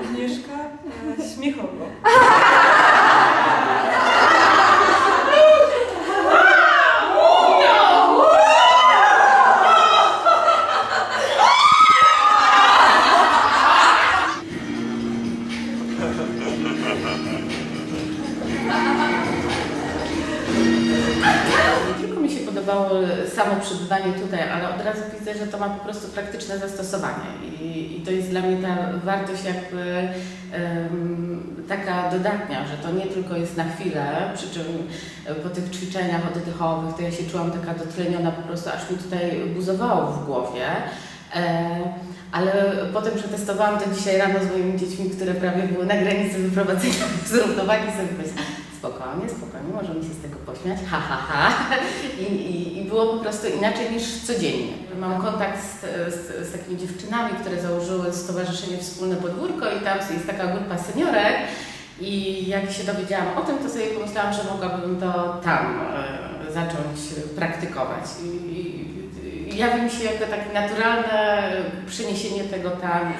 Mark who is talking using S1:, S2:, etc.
S1: Agnieszka e, Śmiechowo.
S2: Nie podobało samo przebywanie tutaj, ale od razu widzę, że to ma po prostu praktyczne zastosowanie i, i to jest dla mnie ta wartość jakby em, taka dodatnia, że to nie tylko jest na chwilę, przy czym e, po tych ćwiczeniach oddechowych to ja się czułam taka dotleniona po prostu, aż mi tutaj buzowało w głowie. E, ale potem przetestowałam to dzisiaj rano z moimi dziećmi, które prawie były na granicy wyprowadzenia z równowagi, sobie spokojnie, spokojnie, możemy się z tego pośmiać, ha, ha, ha. I, i, I było po prostu inaczej niż codziennie. Mam kontakt z, z, z takimi dziewczynami, które założyły Stowarzyszenie Wspólne Podwórko i tam jest taka grupa seniorek i jak się dowiedziałam o tym, to sobie pomyślałam, że mogłabym to tam e, zacząć praktykować. I, i, i jawi mi się jako takie naturalne przeniesienie tego tam.